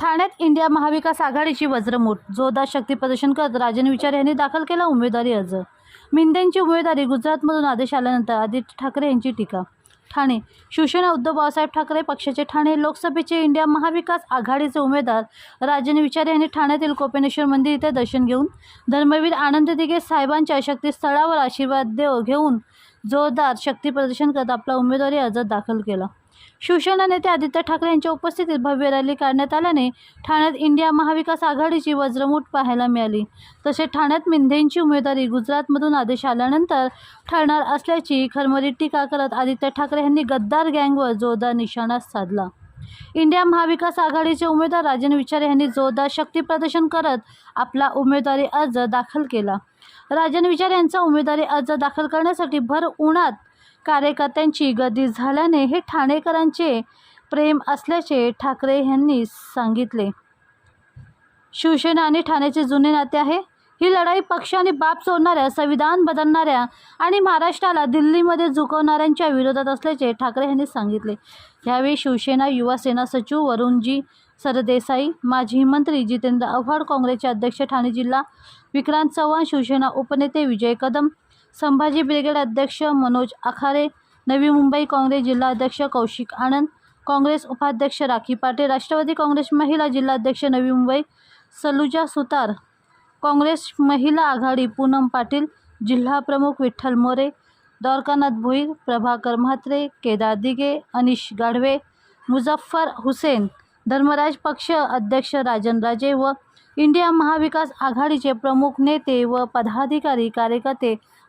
ठाण्यात इंडिया महाविकास आघाडीची वज्रमूठ. जोरदार शक्ती प्रदर्शन करत राजन विचार यांनी दाखल केला उमेदवारी अर्ज. मिंदेंची उमेदवारी गुजरातमधून आदेश आल्यानंतर आदित्य ठाकरे यांची टीका. ठाणे शिवसेना उद्धव बाळासाहेब ठाकरे पक्षाचे ठाणे लोकसभेचे इंडिया महाविकास आघाडीचे उमेदवार राजन विचारे यांनी ठाण्यातील कोपेनेश्वर मंदिर इथे दर्शन घेऊन धर्मवीर आनंद दिघे साहेबांच्या शक्तीस्थळावर आशीर्वाद देव घेऊन जोरदार शक्ती प्रदर्शन करत आपला उमेदवारी अर्ज दाखल केला. शिवसेना नेते आदित्य ठाकरे यांच्या उपस्थितीत भव्य रॅली काढण्यात आल्याने ठाण्यात इंडिया महाविकास आघाडीची वज्रमूठ पाहायला मिळाली. तसेच ठाण्यात मिंधेंची उमेदवारी गुजरातमधून आदेश आल्यानंतर ठरणार असल्याची खरमरीत टीका करत आदित्य ठाकरे यांनी गद्दार गँगवर जोरदार निशाणा साधला. इंडिया महाविकास आघाडीचे उमेदवार राजन विचारे यांनी जोरदार शक्ती प्रदर्शन करत आपला उमेदवारी अर्ज दाखल केला. राजन विचारे यांचा उमेदवारी अर्ज दाखल करण्यासाठी भर उन्हात कार्यकर्त्यांची गर्दी झाल्याने हे ठाणेकरांचे प्रेम असल्याचे ठाकरे यांनी सांगितले. शिवसेना आणि ठाण्याचे जुने नाते आहे. ही लढाई पक्ष आणि बाप सोडणाऱ्या संविधान बदलणाऱ्या आणि महाराष्ट्राला दिल्लीमध्ये झुकवणाऱ्यांच्या विरोधात असल्याचे ठाकरे यांनी सांगितले. यावेळी शिवसेना युवा सेना सचिव वरुणजी सरदेसाई माजी मंत्री जितेंद्र आव्हाड काँग्रेसचे अध्यक्ष ठाणे जिल्हा विक्रांत चव्हाण शिवसेना उपनेते विजय कदम संभाजी ब्रिगेड अध्यक्ष मनोज आखारे नवी मुंबई काँग्रेस जिल्हा अध्यक्ष कौशिक आनंद काँग्रेस उपाध्यक्ष राखी पाटील राष्ट्रवादी काँग्रेस महिला जिल्हाध्यक्ष नवी मुंबई सलुजा सुतार काँग्रेस महिला आघाडी पूनम पाटील जिल्हा प्रमुख विठ्ठल मोरे द्वारकानाथ भोईर प्रभाकर म्हात्रे केदार दिगे अनिश गाढवे मुझफ्फर हुसेन धर्मराज पक्ष अध्यक्ष राजन राजे व इंडिया महाविकास आघाडीचे प्रमुख नेते व पदाधिकारी कार्यकर्ते